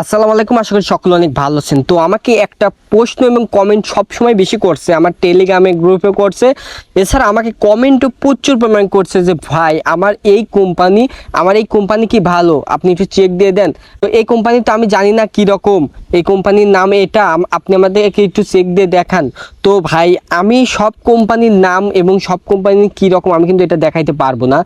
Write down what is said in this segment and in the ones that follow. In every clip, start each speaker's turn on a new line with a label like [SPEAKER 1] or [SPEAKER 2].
[SPEAKER 1] আসসালামু আলাইকুম, আশা করি সকলে অনেক ভালো আছেন। তো আমাকে একটা প্রশ্ন এবং কমেন্ট সবসময় বেশি করছে, আমার টেলিগ্রামে গ্রুপে করছে। এছাড়া আমাকে কমেন্টও প্রচুর পরিমাণ করছে যে, ভাই, আমার এই কোম্পানি আমার এই কোম্পানি কি ভালো? আপনি একটু চেক দিয়ে দেন। তো এই কোম্পানি তো আমি জানি না কী রকম এই কোম্পানির নাম এটা আপনি আমাদেরকে একটু চেক দিয়ে দেখান। তো ভাই, আমি সব কোম্পানির নাম এবং সব কোম্পানির কী রকম, আমি কিন্তু এটা দেখাইতে পারব না।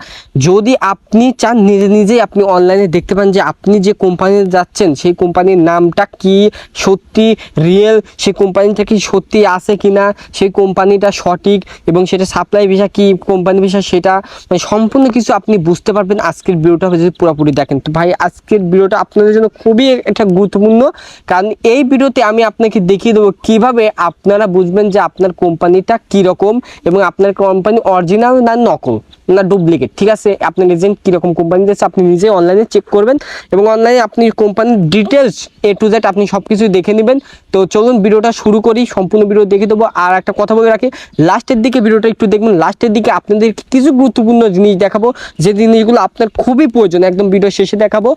[SPEAKER 1] যদি আপনি চান, নিজে নিজেই আপনি অনলাইনে দেখতে পান যে আপনি যে কোম্পানিতে যাচ্ছেন, সেই কোম্পানির নামটা কি সত্যি রিয়েল সেই কোম্পানিটা কি সত্যি আছে কি না সেই কোম্পানিটা সঠিক এবং সেটা সাপ্লাই ভিসা কি কোম্পানি ভিসা সেটা মানে সম্পূর্ণ কিছু আপনি বুঝতে পারবেন। আজকের ভিডিওটা যদি পুরোপুরি দেখেন। তো ভাই, আজকের ভিডিওটা আপনাদের জন্য খুবই একটা গুরুত্বপূর্ণ। কারণ এই ভিডিওতে আমি আপনাকে দেখিয়ে দেবো কীভাবে আপনারা বুঝবেন যে আপনার কোম্পানিটা কীরকম এবং আপনার কোম্পানি অরিজিনাল না নকল। না ডুপ্লিকেট ঠিক আছে? আপনার এজেন্ট কীরকম কোম্পানি দিচ্ছে আপনি নিজে অনলাইনে চেক করবেন এবং অনলাইনে আপনি কোম্পানির ডিটেলস এ টু জেড আপনি সব কিছু দেখে নেবেন। তো চলুন ভিডিওটা শুরু করি, সম্পূর্ণ ভিডিও দেখে দেবো। আর একটা কথা বলে রাখি লাস্টের দিকে ভিডিওটা একটু দেখবেন লাস্টের দিকে আপনাদের কিছু গুরুত্বপূর্ণ জিনিস দেখাবো। যে জিনিসগুলো আপনার খুবই প্রয়োজন, একদম ভিডিও শেষে দেখাবো।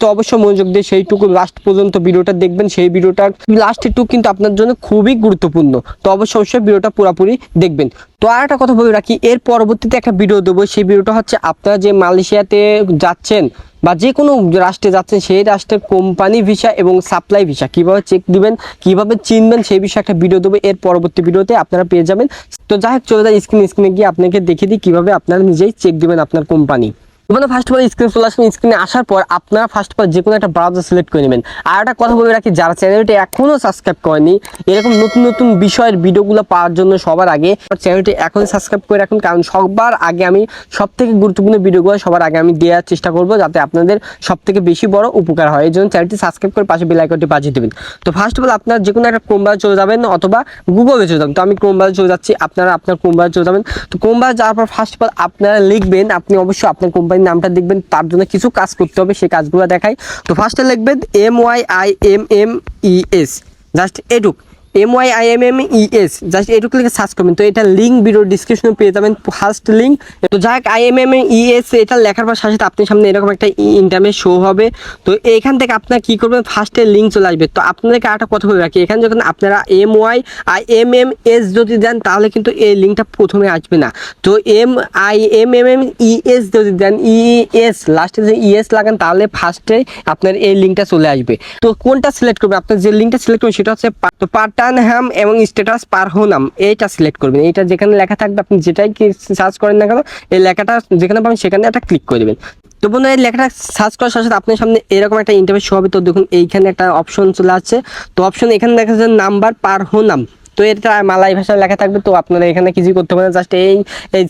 [SPEAKER 1] তো অবশ্যই মনোযোগ দিয়ে সেইটুকু লাস্ট পর্যন্ত ভিডিওটা দেখবেন, সেই ভিডিওটা লাস্টের টুকু কিন্তু আপনার জন্য খুবই গুরুত্বপূর্ণ। তো অবশ্যই অবশ্যই ভিডিওটা পুরোপুরি দেখবেন। তো আর একটা কথা বলে রাখি, এর পরবর্তীতে একটা ভিডিও দেবো। সেই ভিডিওটা হচ্ছে আপনারা যে মালয়েশিয়াতে যাচ্ছেন বা যে কোনো রাষ্ট্রে যাচ্ছেন, সেই রাষ্ট্রের কোম্পানি ভিসা এবং সাপ্লাই ভিসা কীভাবে চেক দিবেন, কীভাবে চিনবেন, সেই বিষয়ে একটা ভিডিও দেবো। এর পরবর্তী ভিডিওতে আপনারা পেয়ে যাবেন। তো যাই হোক, চলে যায় স্ক্রিন স্ক্রিনে গিয়ে আপনাকে দেখিয়ে দিই কীভাবে আপনারা নিজেই চেক দিবেন আপনার কোম্পানি মানে ফার্স্ট অফ অল স্ক্রিন চলে আসবেন স্ক্রিনে আসার পর আপনারা ফার্স্ট অফ অল যে কোনো একটা ব্রাউজার সিলেক্ট করে নেবেন। আর একটা কথা বলে রাখি, যারা চ্যানেলটি এখনও সাবস্ক্রাইব করেনি এরকম নতুন নতুন বিষয়ের ভিডিওগুলো পাওয়ার জন্য সবার আগে চ্যানেলটি এখনই সাবস্ক্রাইব করে রাখুন, কারণ সবার আগে আমি সব থেকে গুরুত্বপূর্ণ ভিডিওগুলো সবার আগে আমি দেওয়ার চেষ্টা করব, যাতে আপনাদের সব থেকে বেশি বড় উপকার হয়। এই জন্য চ্যানেলটি সাবস্ক্রাইব করে পাশে বেল আইকনটি বাজিয়ে দেবেন। তো ফার্স্ট অফ অল আপনার যে কোনো একটা ক্রোমবার চলে যাবেন অথবা গুগলে চলে যাবেন। তো আমি ক্রোমবার চলে যাচ্ছি, আপনারা আপনার ক্রোমবার চলে যাবেন। তো ক্রোমবার যাওয়ার পর ফার্স্ট অফ অল আপনারা লিখবেন, আপনি অবশ্যই আপনার কোম্পানির নামটা দেখবেন, তার জন্য কিছু কাজ করতে হবে, সেই কাজগুলো দেখাই। তো ফার্স্টে লিখবেন M Y I M M E S just এটুক। M Y I M M E S just এটুকু লিখে সার্চ করবেন তো এটা লিঙ্ক ভিডিও ডিসক্রিপশনে পেয়ে যাবেন ফার্স্ট লিঙ্ক তো যাই I M M E S এটা লেখার পর সাথে আপনার সামনে এরকম একটা ইন্টারনেট শো হবে। তো এখান থেকে আপনার কী করবেন ফার্স্টে লিঙ্ক চলে আসবে। তো আপনাদেরকে আরেকটা কথা বলে রাখি, এখানে যখন আপনারা M Y I M M S যদি দেন, তাহলে কিন্তু এই লিঙ্কটা প্রথমে আসবে না। তো M I M M M E S যদি দেন ই এস লাস্টে যদি ইএস লাগান, তাহলে ফার্স্টে আপনার এই লিঙ্কটা চলে আসবে। তো কোনটা সিলেক্ট করবেন আপনার যে লিঙ্কটা সিলেক্ট করবেন সেটা হচ্ছে তো পাটানহাম এবং স্ট্যাটাস পারহোনাম এইটা সিলেক্ট করবেন। এইটা যেখানে লেখা থাকবে, আপনি যেটাই কি সার্চ করেন না কেন, এই লেখাটা যেখানে পাবেন সেখানে একটা ক্লিক করে দেবেন। তো বন্ধুরা, এই লেখাটা সার্চ করার সাথে আপনার সামনে এরকম একটা ইন্টারভিউ শো হবে। তো দেখুন, এইখানে একটা অপশন চলে আসছে। তো অপশন এখানে দেখা যাচ্ছে নাম্বার পার হোনাম তো এটা মালাই ভাষায় লেখা থাকবে। তো আপনারা এখানে কিছুই করতে পারেন জাস্ট এই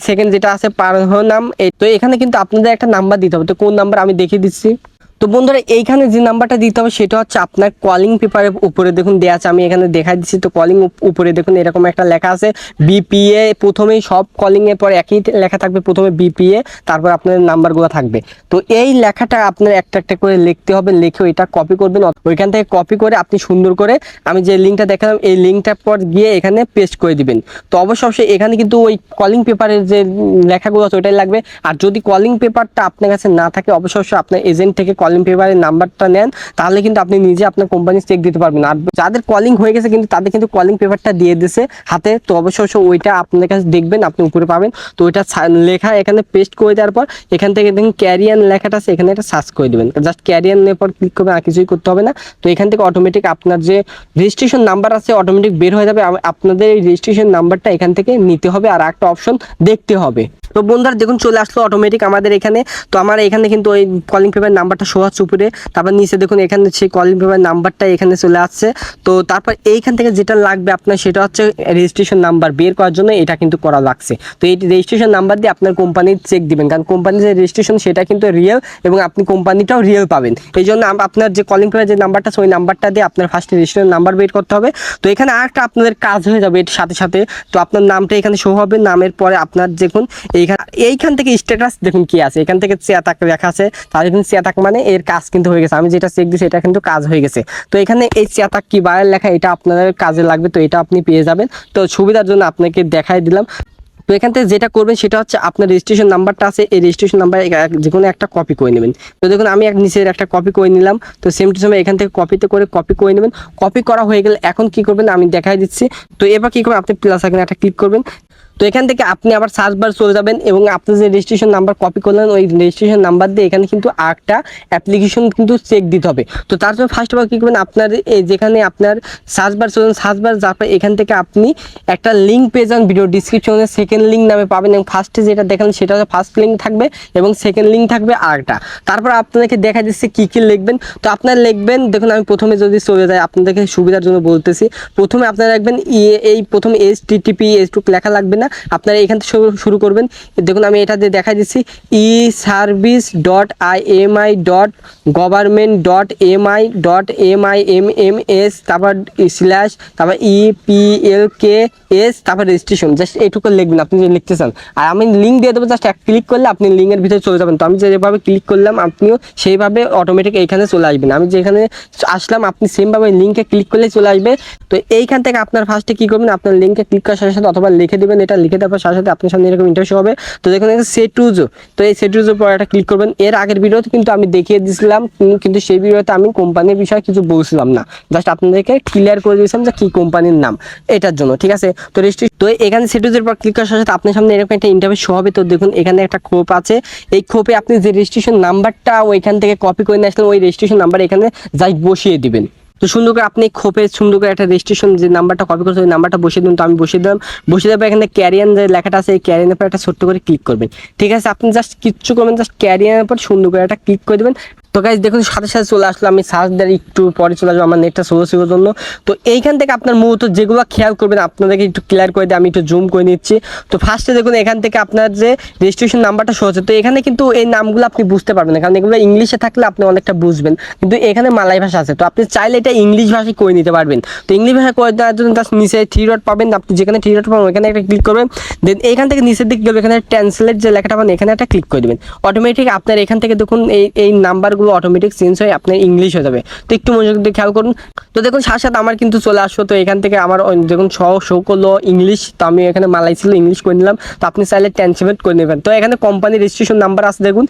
[SPEAKER 1] সেকেন্ড যেটা আছে, পার নাম এই তো এখানে কিন্তু আপনাদের একটা নাম্বার দিতে হবে। তো কোন নাম্বার আমি দেখিয়ে দিচ্ছি? তো বন্ধুরা, এইখানে যে নাম্বারটা দিতে হবে সেটা হচ্ছে আপনার কলিং পেপারের উপরে। দেখুন দেওয়া আছে, আমি এখানে দেখাই দিচ্ছি। তো কলিং উপরে দেখুন, এরকম একটা লেখা আছে বিপিএ প্রথমেই সব কলিং এর পরে একই লেখা থাকবে, প্রথমে বিপিএ তারপর আপনার নাম্বারগুলো থাকবে। তো এই লেখাটা আপনার একটা একটা করে লিখতে হবে, লিখে এটা কপি করবেন ওইখান থেকে কপি করে আপনি সুন্দর করে আমি যে লিঙ্কটা দেখালাম, এই লিঙ্কটার পর গিয়ে এখানে পেস্ট করে দিবেন। তো অবশ্য অবশ্যই এখানে কিন্তু ওই কলিং পেপারের যে লেখাগুলো আছে, ওইটাই লাগবে। আর যদি কলিং পেপারটা আপনার কাছে না থাকে, অবশ্য অবশ্যই আপনার এজেন্ট থেকে কলিং পেপারের নাম্বারটা নেন, তাহলে কিন্তু আপনি নিজে আপনার কোম্পানি চেক দিতে পারবেন। আর যাদের কলিং হয়ে গেছে কিন্তু তাদের কিন্তু কলিং পেপারটা দিয়ে দিছে হাতে। তো অবশ্য ওইটা আপনার কাছে দেখবেন, আপনি উপরে পাবেন। তো ওইটা লেখা এখানে পেস্ট করে দেওয়ার পর, এখান থেকে দেখুন ক্যারিয়ান লেখাটা আছে, এখানে একটা সার্চ করে দেবেন। জাস্ট ক্যারিয়ার নেওয়ার পর ক্লিক করবেন, আর কিছুই করতে হবে না। তো এখান থেকে অটোমেটিক আপনার যে রেজিস্ট্রেশন নাম্বার আছে অটোমেটিক বের হয়ে যাবে। আপনাদের এই রেজিস্ট্রেশন নাম্বারটা এখান থেকে নিতে হবে, আর একটা অপশন দেখতে হবে। তো বন্ধুরা, দেখুন চলে আসলো অটোমেটিক আমাদের এখানে। তো আমার এখানে কিন্তু ওই কলিং পেপার নাম্বারটা হচ্ছে উপরে তারপর নিচে দেখুন, এখানে সেই কলিং পেপার নাম্বারটা এখানে চলে আসছে। তো তারপর এইখান থেকে যেটা লাগবে আপনার, সেটা হচ্ছে রেজিস্ট্রেশন নাম্বার বের করার জন্য এটা কিন্তু করা লাগছে। তো এই রেজিস্ট্রেশন নাম্বার দিয়ে আপনার কোম্পানির চেক দিবেন। কারণ কোম্পানির যে রেজিস্ট্রেশন সেটা কিন্তু রিয়েল এবং আপনি কোম্পানিটাও রিয়েল পাবেন। এই জন্য আপনার যে কলিং পেপার যে নাম্বারটা ওই নাম্বারটা দিয়ে আপনার ফার্স্ট রেজিস্ট্রেশন নাম্বার বের করতে হবে। তো এখানে আরেকটা আপনাদের কাজ হয়ে যাবে এর সাথে সাথে। তো আপনার নামটা এখানে শো হবে, নামের পরে আপনার দেখুন, এইখান এইখান থেকে স্ট্যাটাস দেখুন কি আছে। এখান থেকে চেয়াতাক লেখা আছে। তাহলে কিন্তু চেয়াতাক মানে এর কাজ কিন্তু হয়ে গেছে। আমি যেটা চেক দিচ্ছি এটা কিন্তু কাজ হয়ে গেছে। তো এখানে এই চেয়াতাক কি বাইরের লেখা, এটা আপনাদের কাজে লাগবে, তো এটা আপনি পেয়ে যাবেন। তো সুবিধার জন্য আপনাকে দেখাই দিলাম। তো এখান থেকে যেটা করবেন, সেটা হচ্ছে আপনার রেজিস্ট্রেশন নাম্বারটা আছে। এই রেজিস্ট্রেশন নাম্বার যে কোনো একটা কপি করে নেবেন। তো দেখুন, আমি এক নিচের একটা কপি করে নিলাম। তো সেম টু সেম এখান থেকে কপিতে করে কপি করে নেবেন। কপি করা হয়ে গেলে এখন কি করবেন, আমি দেখাই দিচ্ছি। তো এবার কি করবেন, আপনি প্লাস এখানে একটা ক্লিক করবেন। তো এখান থেকে আপনি আবার সার্চ বার চলে যাবেন এবং আপনি যে রেজিস্ট্রেশন নাম্বার কপি করলেন, ওই রেজিস্ট্রেশন নাম্বার দিয়ে এখানে কিন্তু একটা অ্যাপ্লিকেশন কিন্তু চেক দিতে হবে। তো তার জন্য ফার্স্ট অফ অল কী করবেন, আপনার এই যেখানে আপনার সার্চ বার চলুন সার্চ বার এখান থেকে আপনি একটা লিঙ্ক পেয়ে যান ভিডিও ডিসক্রিপশনে সেকেন্ড লিঙ্ক নামে পাবেন এবং ফার্স্টে যেটা দেখেন সেটা হচ্ছে ফার্স্ট লিঙ্ক থাকবে এবং সেকেন্ড লিঙ্ক থাকবে আরেকটা। তারপর আপনাদেরকে দেখা দিচ্ছে কী কী লিখবেন। তো আপনার লিখবেন, দেখুন আমি প্রথমে যদি চলে যাই, আপনাদেরকে সুবিধার জন্য বলতেছি। প্রথমে আপনারা লিখবেন ই- এই প্রথমে এস টিটিপি এসটুক লেখা লাগবে না। আপনারা এখান থেকে শুরু- করবেন। দেখুন, আমি এটা দিয়ে দেখা দিচ্ছি E service dot I M I dot government dot M I dot M I M M S তারপর স্ল্যাশ তারপর E P L K S তারপর রেজিস্ট্রেশন জাস্ট এইটুকু লিখবেন, আপনি যদি লিখতে চান। আর আমি লিঙ্ক দিয়ে দেবো জাস্ট এক ক্লিক করলে আপনি লিঙ্কের ভিতরে চলে যাবেন। তো আমি যেভাবে ক্লিক করলাম, আপনিও সেইভাবে অটোমেটিক এইখানে চলে আসবেন। আমি যেখানে আসলাম, আপনি সেমভাবে লিঙ্কে ক্লিক করলে চলে আসবে। তো এইখান থেকে আপনার ফার্স্টে কী করবেন, আপনার লিঙ্কে ক্লিক করার সাথে সাথে অথবা লিখে দেবেন, এটা লিখে দেওয়ার সাথে সাথে আপনার সামনে এরকম ইন্টারভিউ হবে। তো দেখুন সেটুজো তো এই সেটুজোর পর একটা ক্লিক করবেন। এর আগের ভিডিওতে কিন্তু আমি দেখিয়ে দিয়েছিলাম কিন্তু সেই ভিডিওতে আমি কোম্পানির বিষয়ে কিছু বলছিলাম না। জাস্ট আপনাদেরকে ক্লিয়ার করে দিয়েছিলাম যে কী কোম্পানির নাম, এটার জন্য, ঠিক আছে? তো রেজিস্ট্রেশন তো এখানে সেটুজের পর ক্লিক করার সাথে সাথে আপনার সামনে এরকম একটা ইন্টারভিউ শো হবে। তো দেখুন, এখানে একটা খোপ আছে। এই খোপে আপনি যে রেজিস্ট্রেশন নাম্বারটা ওইখান থেকে কপি করে নিয়ে আসলেন, ওই রেজিস্ট্রেশন নাম্বার এখানে যাই বসিয়ে দিবেন। তো সুন্দর করে আপনি খোপে সুন্দর করে একটা রেজিস্ট্রেশন যে নাম্বারটা কপি করছে ওই নাম্বারটা বসিয়ে দিন, তো আমি বসিয়ে দিলাম। বসিয়ে দেওয়ার এখানে ক্যারিয়ান যে লেখাটা আছে, এই ক্যারিয়ানের পর একটা ছোট্ট করে ক্লিক করবেন। ঠিক আছে, আপনি জাস্ট কিচ্ছু করবেন জাস্ট ক্যারিয়ার পর সুন্দর করে একটা ক্লিক করে দেবেন। তো গাইজ দেখুন, সাথে সাথে চলে আসলো আমি সার্চ দেওয়ার একটু পরে চলে আসব আমার নেটটা সোলো ছিল জন্য। তো এইখান থেকে আপনার মূলত যেগুলো খেয়াল করবেন, আপনাদেরকে একটু ক্লিয়ার করে দিয়ে আমি একটু জুম করে নিচ্ছি। তো ফার্স্টে দেখুন, এখান থেকে আপনার যে রেজিস্ট্রেশন নাম্বারটা শো হচ্ছে, তো এখানে কিন্তু এই নামগুলো আপনি বুঝতে পারবেন না। কারণ এগুলো ইংলিশে থাকলে আপনি অনেকটা বুঝবেন। কিন্তু এখানে মালাই ভাষা আছে। তো আপনি চাইলে এটা ইংলিশ ভাষায় করে নিতে পারবেন। তো ইংলিশ ভাষায় করে দেওয়ার জন্য তার নিচে থ্রি ডট পাবেন। আপনি যেখানে থ্রি ডট পাবেন, ওখানে একটা ক্লিক করবেন। দেন এখান থেকে নিচের দিকে গেলে এখানে ট্রান্সলেট যে লেখাটা পাবেন, এখানে একটা ক্লিক করে দেবেন। অটোমেটিক আপনার এখান থেকে দেখুন, এই এই নাম্বারগুলো অটোমেটিক চেঞ্জ হয়ে আপনার ইংলিশ হয়ে যাবে। তো একটু মনোযোগ দিয়ে খেয়াল করুন। তো দেখুন, সাথে সাথে আমার কিন্তু চলে আসলো। তো এখান থেকে আমার দেখুন শ শো করল ইংলিশ তো আমি এখানে মালাই ছিল ইংলিশ করে নিলাম। তো আপনি চাইলে ট্রান্সলেট করে নেবেন। তো এখানে কোম্পানি রেজিস্ট্রেশন নাম্বার আছে দেখুন।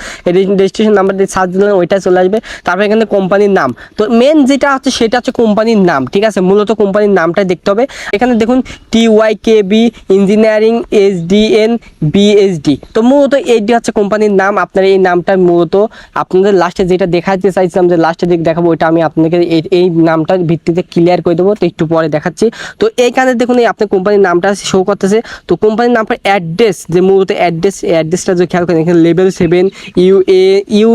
[SPEAKER 1] রেজিস্ট্রেশন নাম্বার দিয়ে সার্চ দিলেন ওইটা চলে আসবে। তারপর এখানে কোম্পানির নাম। তো মেন যেটা হচ্ছে, সেটা হচ্ছে কোম্পানির নাম, ঠিক আছে? মূলত কোম্পানির নামটাই দেখতে হবে। এখানে দেখুন T Y K B engineering S D N BSD তো মূলত এইটি হচ্ছে কোম্পানির নাম। আপনার এই নামটা মূলত আপনাদের লাস্টে যেটা দেখাতে চাইছিলাম যে লাস্টের দিক দেখাবো, ওইটা আমি আপনাকে এই নামটার ভিত্তিতে ক্লিয়ার করে দেবো, তো একটু পরে দেখাচ্ছি। তো এইখানে দেখুন, এই আপনার কোম্পানির নামটা শো করতেছে। তো কোম্পানির নামটা অ্যাড্রেস যে মূলত অ্যাড্রেস অ্যাড্রেসটা যে খেয়াল করেন, এখানে level seven U A U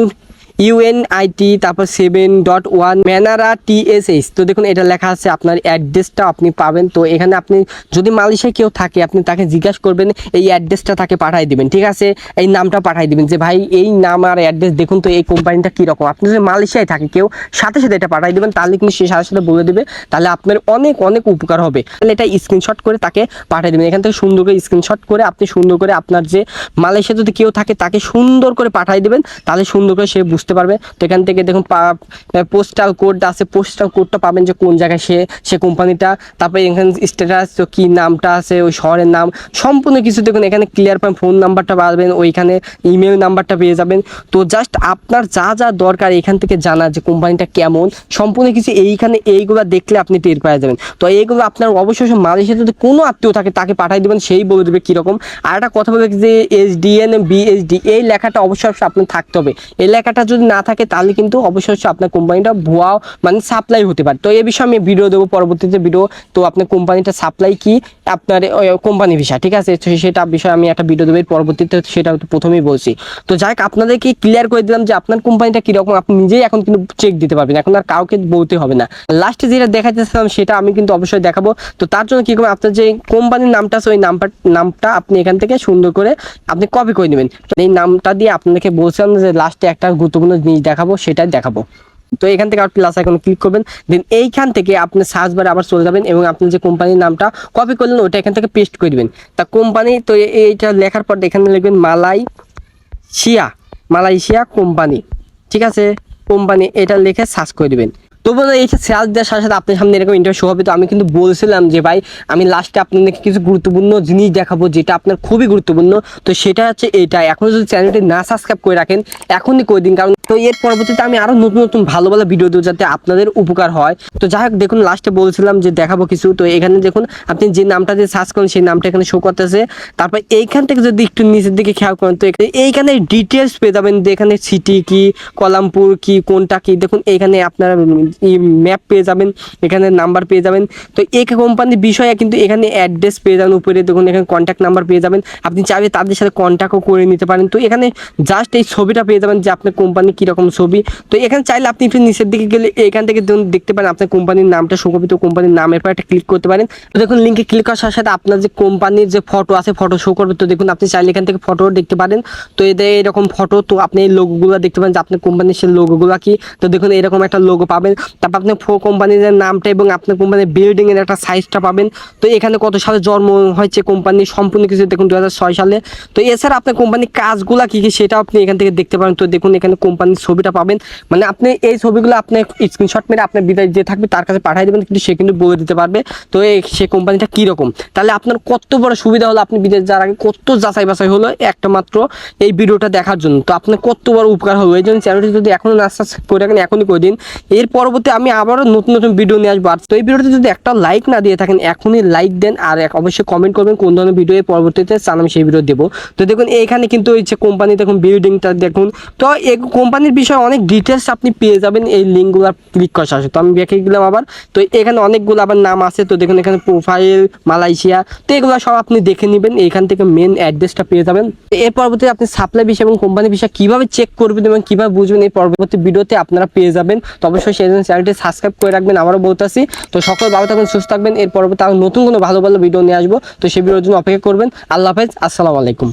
[SPEAKER 1] UNIT তারপর সেভেন ডট ওয়ান ম্যানারা টিএসএস তো দেখুন, এটা লেখা আছে আপনার অ্যাড্রেসটা আপনি পাবেন। তো এখানে আপনি যদি মালয়েশিয়ায় কেউ থাকে, আপনি তাকে জিজ্ঞাসা করবেন, এই অ্যাড্রেসটা তাকে পাঠিয়ে দিবেন, ঠিক আছে? এই নামটা পাঠিয়ে দিবেন যে, ভাই, এই নাম আর অ্যাড্রেস দেখুন তো, এই কোম্পানিটা কীরকম? আপনি যদি মালয়েশিয়ায় থাকে, কেউ সাথে সাথে এটা পাঠিয়ে দেবেন, তাহলে কিন্তু সে সাথে সাথে বলে দেবে, তাহলে আপনার অনেক অনেক উপকার হবে। তাহলে এটা স্ক্রিনশট করে তাকে পাঠিয়ে দেবেন। এখান থেকে সুন্দর করে স্ক্রিনশট করে আপনি সুন্দর করে আপনার যে মালয়েশিয়া যদি কেউ থাকে, তাকে সুন্দর করে পাঠিয়ে দেবেন, তাহলে সুন্দর করে সে বুঝতে পারবে? তো এখান থেকে দেখুন পোস্টাল কোড আছে। পোস্টাল কোডটা পাবেন যে কোন জায়গায় সে সে কোম্পানিটা তারপরে এখানে স্ট্যাটাস তো কী নামটা আছে, ওই শহরের নাম। সম্পূর্ণ কিছু দেখুন, এখানে ক্লিয়ার পাবেন ফোন নাম্বারটা পাবেন, ওইখানে ইমেল নাম্বারটা পেয়ে যাবেন। তো জাস্ট আপনার যা যা দরকার এখান থেকে জানা যে কোম্পানিটা কেমন, সম্পূর্ণ কিছু এইখানে এইগুলো দেখলে আপনি টের পেয়ে যাবেন। তো এইগুলো আপনার অবশ্যই মালয়েশিয়া যদি কোনো আত্মীয় থাকে, তাকে পাঠিয়ে দেবেন, সেই বলে দেবে কীরকম। আর একটা কথা বলে যে এসডিএন বিএসডি এই লেখাটা অবশ্যই আপনার থাকতে হবে। এই লেখাটা যদি না থাকে, তাহলে কিন্তু অবশ্যই অবশ্যই আপনার কোম্পানিটা ভুয়া মানে সাপ্লাই হতে পারে। তো এই বিষয়ে আমি ভিডিও দেবো পরবর্তীতে ভিডিও তো আপনার কোম্পানিটা সাপ্লাই কি? আপনার কোম্পানি ভিসা ঠিক আছে? সেটা বিষয়ে আমি একটা ভিডিও দেবো পরবর্তীতে সেটা প্রথমেই বলছি। তো যাই হোক, আপনাদেরকে ক্লিয়ার করে দিলাম যে আপনার কোম্পানিটা কীরকম, আপনি নিজেই এখন কিন্তু চেক দিতে পারবেন, এখন আর কাউকে বলতে হবে না। লাস্টে যেটা দেখাতেছিলাম সেটা আমি কিন্তু অবশ্যই দেখাবো। তো তার জন্য কী করবেন, আপনার যে কোম্পানির নামটা আছে, ওই নাম্বার, নামটা আপনি এখান থেকে সুন্দর করে আপনি কপি করে নেবেন। এই নামটা দিয়ে আপনাকে বলছিলাম যে লাস্টে একটা গুরুত্বপূর্ণ জিনিস দেখাবো, সেটাই দেখাবো। তো এখান থেকে আপনি প্লাস আইকনে ক্লিক করবেন দেন এইখান থেকে আপনি সার্চ বারে আবার চলে যাবেন এবং আপনি যে কোম্পানির নামটা কপি করলেন, ওটা এখান থেকে পেস্ট করে তা কোম্পানি তো এইটা লেখার পর এখানে লিখবেন মালাইশিয়া মালয়েশিয়া কোম্পানি ঠিক আছে? কোম্পানি এটা লিখে সার্চ করে দিবেন। তো বলে এই সেলস দেওয়ার সাথে সাথে আপনার সামনে এরকম ইন্টারভিউ হবে, তো আমি কিন্তু বলছিলাম যে ভাই, আমি লাস্টে আপনাদেরকে কিছু গুরুত্বপূর্ণ জিনিস দেখাবো যেটা আপনার খুবই গুরুত্বপূর্ণ। তো সেটা হচ্ছে এটা এখন যদি চ্যানেলটি না সাবস্ক্রাইব করে রাখেন, এখনই করে দিন। কারণ তো এর পরবর্তীতে আমি আরও নতুন নতুন ভালো ভালো ভিডিও দেবো যাতে আপনাদের উপকার হয়। তো যাই হোক, দেখুন লাস্টে বলছিলাম যে দেখাবো কিছু। তো এখানে দেখুন, আপনি যে নামটা দিয়ে সার্চ করেন, সেই নামটা এখানে শো করতেছে। তারপর এইখান থেকে যদি একটু নিচের দিকে খেয়াল করেন, তো এইখানে ডিটেলস পেয়ে যাবেন যে এখানে সিটি কি, কলামপুর কি, কোনটা কি। দেখুন এইখানে আপনারা ম্যাপ পেয়ে যাবেন, এখানে নাম্বার পেয়ে যাবেন। তো এই কোম্পানির বিষয়ে কিন্তু এখানে অ্যাড্রেস পেয়ে যাবেন, উপরে দেখুন এখানে কন্ট্যাক্ট নাম্বার পেয়ে যাবেন। আপনি চাইলে তাদের সাথে কন্ট্যাক্টও করে নিতে পারেন। তো এখানে জাস্ট এই ছবিটা পেয়ে যাবেন যে আপনার কোম্পানি কীরকম ছবি। তো এখানে চাইলে আপনি একটু নিচের দিকে গেলে এখান থেকে দেখতে পারেন আপনার কোম্পানির নামটা সুকপিত কোম্পানির নামের পর একটা ক্লিক করতে পারেন। তো দেখুন লিঙ্কে ক্লিক করার সাথে সাথে আপনার যে কোম্পানির যে ফটো আছে ফটো শো করবে, তো দেখুন আপনি চাইলে এখান থেকে ফটো দেখতে পারেন। তো এদের এরকম ফটো তো আপনি এই লোগোগুলো দেখতে পারেন যে আপনার কোম্পানির সেই লোগোগুলো কি? তো দেখুন এরকম একটা লোগো পাবেন। তারপর আপনি ফো কোম্পানির নামটা এবং আপনার কোম্পানির বিল্ডিং এর একটা সাইজটা পাবেন। তো এখানে কত সালে জন্ম হয়েছে কোম্পানির সম্পূর্ণ কিছু দেখুন দু সালে। তো এছাড়া আপনার কোম্পানির কাজগুলা কি কি সেটাও আপনি এখান থেকে দেখতে পারেন। তো দেখুন এখানে কোম্পানির ছবিটা পাবেন। মানে আপনি এই ছবিগুলো আপনি স্ক্রিনশট মেরে আপনার বিদায় যে থাকবে তার কাছে পাঠিয়ে দেবেন, কিন্তু সে কিন্তু বলে দিতে পারবে। তো সে কোম্পানিটা কীরকম? তাহলে আপনার কত বড় সুবিধা হলো আপনি বিদেশ যাওয়ার আগে, কত যাচাই বাছাই হলো একটা মাত্র এই ভিডিওটা দেখার জন্য। তো আপনার কত বড় উপকার হলো? এই জন্য চ্যানেলটি যদি এখনও না সাবস্ক্রাইব করে রাখেন, এখনই করে দিন। এর পরবর্তী আমি আবারও নতুন নতুন ভিডিও নিয়ে আসব। আর তো এই ভিডিওতে যদি একটা লাইক না দিয়ে থাকেন, এখনই লাইক দেন আর এক- অবশ্যই কমেন্ট করবেন কোন ধরনের ভিডিও পরবর্তীতে চান আমি সেই ভিডিও দেবো। তো দেখুন, এইখানে কিন্তু এই যে কোম্পানি দেখুন বিল্ডিংটা দেখুন। তো এই কোম্পানির বিষয়ে অনেক ডিটেলস আপনি পেয়ে যাবেন এই লিঙ্কগুলো ক্লিক করার সাথে তো আমি দেখে গেলাম আবার। তো এখানে অনেকগুলো আবার নাম আছে। তো দেখুন, এখানে প্রোফাইল মালয়েশিয়া তো এগুলো সব আপনি দেখে নেবেন। এইখান থেকে মেন অ্যাড্রেসটা পেয়ে যাবেন। এর পরবর্তীতে আপনি সাপ্লাই বিষয় এবং কোম্পানি বিষয় কীভাবে চেক করবেন এবং কীভাবে বুঝবেন এই পরবর্তী ভিডিওতে আপনারা পেয়ে যাবেন। তো অবশ্যই সেই চ্যানেলটি সাবস্ক্রাইব করে রাখবেন আবারও বলতেছি তো সকল ভালো থাকবেন, সুস্থ থাকবেন। এর পরবর্তী নতুন কোনো ভালো ভালো ভিডিও নিয়ে আসব। তো সেই ভিডিওর জন্য অপেক্ষা করবেন। আল্লাহ হাফেজ, আসসালামু আলাইকুম।